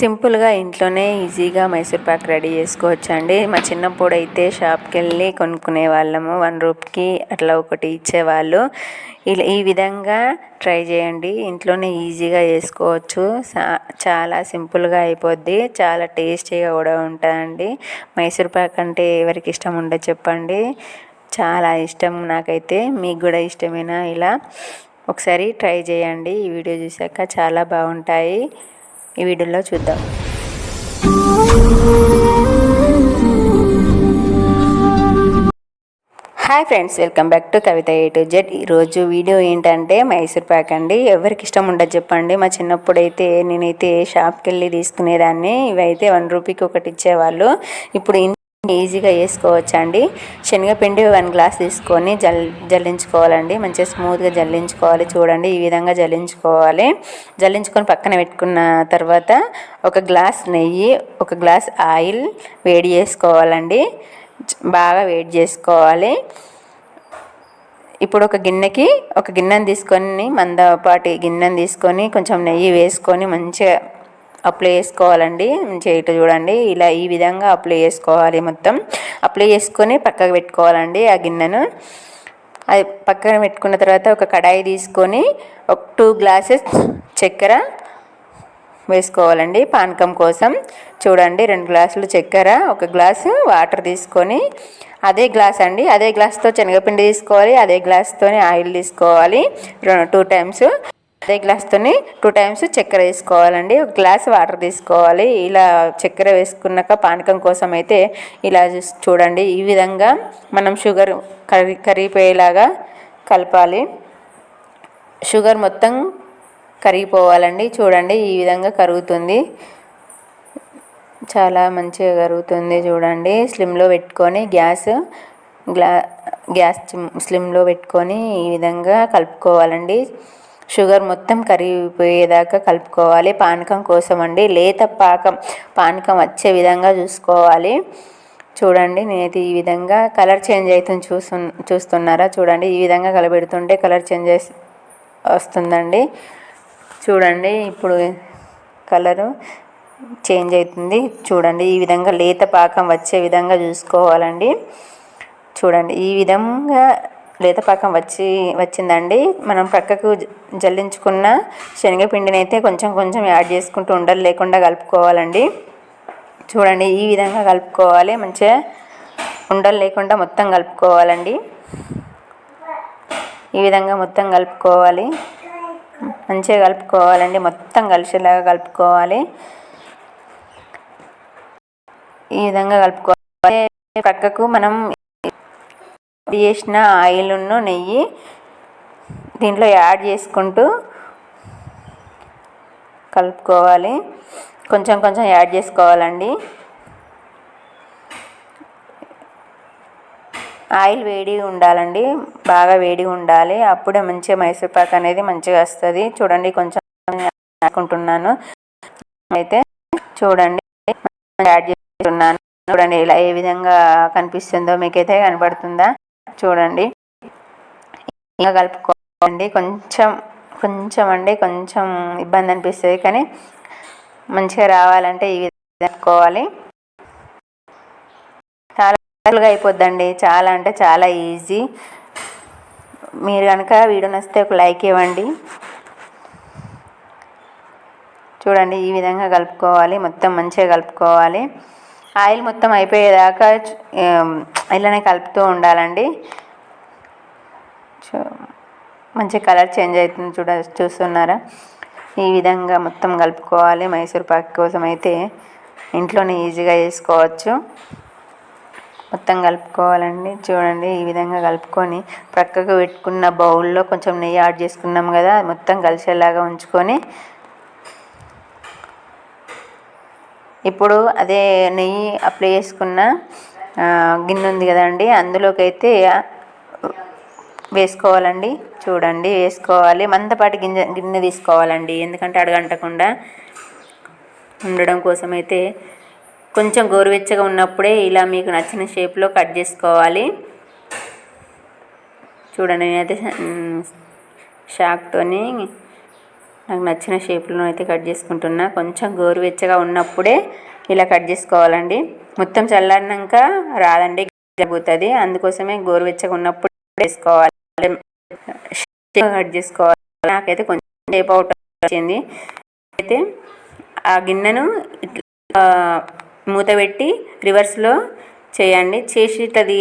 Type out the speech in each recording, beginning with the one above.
సింపుల్గా ఇంట్లోనే ఈజీగా మైసూర్ పాక్ రెడీ చేసుకోవచ్చండి. మా చిన్నప్పుడు అయితే షాప్కి వెళ్ళి కొనుక్కునే వాళ్ళము వన్ రూప్కి అట్లా ఒకటి ఇచ్చేవాళ్ళు. ఇలా ఈ విధంగా ట్రై చేయండి. ఇంట్లోనే ఈజీగా చేసుకోవచ్చు. చాలా సింపుల్గా అయిపోద్ది. చాలా టేస్టీగా కూడా ఉంటుందండి మైసూర్ పాక్ అంటే ఎవరికి ఇష్టం ఉండదు చెప్పండి. చాలా ఇష్టం నాకైతే. మీకు కూడా ఇష్టమేనా? ఇలా ఒకసారి ట్రై చేయండి. ఈ వీడియో చూసాక చాలా బాగుంటాయి. ఈ వీడియోలో చూద్దాం. Hi friends welcome back to Kavitha A to Z ఈరోజు వీడియో ఏంటంటే మైసూర్ ప్యాక్ అండి. ఎవరికి ఇష్టం ఉండదు చెప్పండి. మా చిన్నప్పుడు అయితే నేనైతే షాప్కి వెళ్ళి తీసుకునేదాన్ని. ఇవైతే వన్ రూపీకి ఒకటి ఇచ్చేవాళ్ళు. ఇప్పుడు ఈజీగా వేసుకోవచ్చు అండి శనగపిండి వన్ గ్లాస్ తీసుకొని జల్ జల్లించుకోవాలండి. మంచిగా స్మూత్గా జల్లించుకోవాలి. చూడండి ఈ విధంగా జల్లించుకోవాలి. జల్లించుకొని పక్కన పెట్టుకున్న తర్వాత ఒక గ్లాస్ నెయ్యి ఒక గ్లాస్ ఆయిల్ వేడి చేసుకోవాలండి. బాగా వేడి చేసుకోవాలి. ఇప్పుడు ఒక గిన్నెకి ఒక గిన్నెని తీసుకొని మందపాటి గిన్నెని తీసుకొని కొంచెం నెయ్యి వేసుకొని మంచిగా అప్లై చేసుకోవాలండి. చేయటం చూడండి. ఇలా ఈ విధంగా అప్లై చేసుకోవాలి మొత్తం. అప్లై చేసుకొని పక్కకు పెట్టుకోవాలండి ఆ గిన్నెను. అది పక్కన పెట్టుకున్న తర్వాత ఒక కడాయి తీసుకొని ఒక టూ గ్లాసెస్ చక్కెర వేసుకోవాలండి పానకం కోసం. చూడండి రెండు గ్లాసులు చక్కెర ఒక గ్లాసు వాటర్ తీసుకొని అదే గ్లాస్ అండి. అదే గ్లాస్తో శనగపిండి తీసుకోవాలి అదే గ్లాస్తోనే ఆయిల్ తీసుకోవాలి టూ టైమ్స్. అదే గ్లాస్తోని టూ టైమ్స్ చక్కెర వేసుకోవాలండి. ఒక గ్లాస్ వాటర్ తీసుకోవాలి. ఇలా చక్కెర వేసుకున్నాక పానకం కోసం అయితే ఇలా చూడండి. ఈ విధంగా మనం షుగర్ కరి కరిగిపోయేలాగా కలపాలి. షుగర్ మొత్తం కరిగిపోవాలండి. చూడండి ఈ విధంగా కరుగుతుంది. చాలా మంచిగా కరుగుతుంది చూడండి. స్లిమ్లో పెట్టుకొని గ్యాస్ గ్లా గ్యాస్ స్లిమ్లో పెట్టుకొని ఈ విధంగా కలుపుకోవాలండి. షుగర్ మొత్తం కరిగిపోయేదాకా కలుపుకోవాలి. పానకం కోసం అండి లేత పాకం పానకం వచ్చే విధంగా చూసుకోవాలి. చూడండి నేనైతే ఈ విధంగా కలర్ చేంజ్ అవుతుంది చూసు చూస్తున్నారా? చూడండి ఈ విధంగా కలబెడుతుంటే కలర్ చేంజ్ వస్తుందండి. చూడండి ఇప్పుడు కలరు చేంజ్ అవుతుంది. చూడండి ఈ విధంగా లేత పాకం వచ్చే విధంగా చూసుకోవాలండి. చూడండి ఈ విధంగా లేతపాకం వచ్చి వచ్చిందండి. మనం ప్రక్కకు జల్లించుకున్న శనగపిండిని అయితే కొంచెం కొంచెం యాడ్ చేసుకుంటూ ఉండలు లేకుండా కలుపుకోవాలండి. చూడండి ఈ విధంగా కలుపుకోవాలి. మంచిగా ఉండలు లేకుండా మొత్తం కలుపుకోవాలండి. ఈ విధంగా మొత్తం కలుపుకోవాలి. మంచిగా కలుపుకోవాలండి. మొత్తం కలిసేలాగా కలుపుకోవాలి. ఈ విధంగా కలుపుకోవాలి ప్రక్కకు మనం చేసిన ఆయిల్ను నెయ్యి దీంట్లో యాడ్ చేసుకుంటూ కలుపుకోవాలి. కొంచెం కొంచెం యాడ్ చేసుకోవాలండి. ఆయిల్ వేడిగా ఉండాలండి. బాగా వేడిగా ఉండాలి. అప్పుడే మంచిగా మైసూర్ పాక్ అనేది మంచిగా వస్తుంది. చూడండి కొంచెం అనుకుంటున్నాను. అయితే చూడండి యాడ్ చేస్తున్నాను. చూడండి ఇలా ఏ విధంగా కనిపిస్తుందో మీకైతే కనబడుతుందా? చూడండి. ఇలా కలుపుకోండి. కొంచెం కొంచెం అండి. కొంచెం ఇబ్బంది అనిపిస్తుంది. కానీ మంచిగా రావాలంటే ఈ విధంగా కలుపుకోవాలి. చాలా అయిపోద్దండి. చాలా అంటే చాలా ఈజీ. మీరు కనుక వీడియో నచ్చితే ఒక లైక్ ఇవ్వండి. చూడండి ఈ విధంగా కలుపుకోవాలి. మొత్తం మంచిగా కలుపుకోవాలి. ఆయిల్ మొత్తం అయిపోయేదాకా ఇలానే కలుపుతూ ఉండాలండి. మంచి కలర్ చేంజ్ అవుతుంది చూడ చూస్తున్నారా? ఈ విధంగా మొత్తం కలుపుకోవాలి. మైసూర్ పాక్ కోసం అయితే ఇంట్లోనే ఈజీగా చేసుకోవచ్చు. మొత్తం కలుపుకోవాలండి. చూడండి ఈ విధంగా కలుపుకొని ప్రక్కకు పెట్టుకున్న బౌల్లో కొంచెం నెయ్యి యాడ్ చేసుకున్నాం కదా మొత్తం కలిసేలాగా ఉంచుకొని ఇప్పుడు అదే నెయ్యి అప్లై చేసుకున్న గిన్నె ఉంది కదండి అందులోకి అయితే వేసుకోవాలండి. చూడండి వేసుకోవాలి. మందపాటి గింజ గిన్నె తీసుకోవాలండి ఎందుకంటే అడగంటకుండా ఉండడం కోసం అయితే కొంచెం గోరువెచ్చగా ఉన్నప్పుడే ఇలా మీకు నచ్చిన షేప్లో కట్ చేసుకోవాలి. చూడండి నేనైతే షాక్తోని నాకు నచ్చిన షేప్లో అయితే కట్ చేసుకుంటున్నా. కొంచెం గోరువెచ్చగా ఉన్నప్పుడే ఇలా కట్ చేసుకోవాలండి. మొత్తం చల్లారినాక రాదండి జరుగుతుంది అందుకోసమే గోరువెచ్చగా ఉన్నప్పుడు వేసుకోవాలి. కట్ చేసుకోవాలి. నాకైతే కొంచెం టేప్ అవుట్ వచ్చింది. అయితే ఆ గిన్నెను ఇట్లా మూత పెట్టి రివర్స్లో చేయండి. చేసి ఇట్లా తీ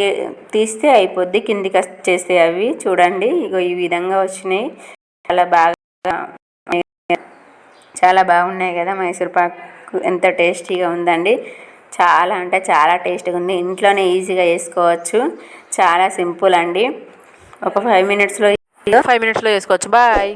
తీస్తే అయిపోద్ది. కిందికి వచ్చేస్తే అవి. చూడండి ఇగో ఈ విధంగా వచ్చినాయి. చాలా బాగా చాలా బాగున్నాయి కదా మైసూర్ పాక్. ఎంత టేస్టీగా ఉందండి. చాలా అంటే చాలా టేస్ట్గా ఉంది. ఇంట్లోనే ఈజీగా చేసుకోవచ్చు. చాలా సింపుల్ అండి. ఒక ఫైవ్ మినిట్స్లో ఫైవ్ మినిట్స్లో చేసుకోవచ్చు. బాయ్.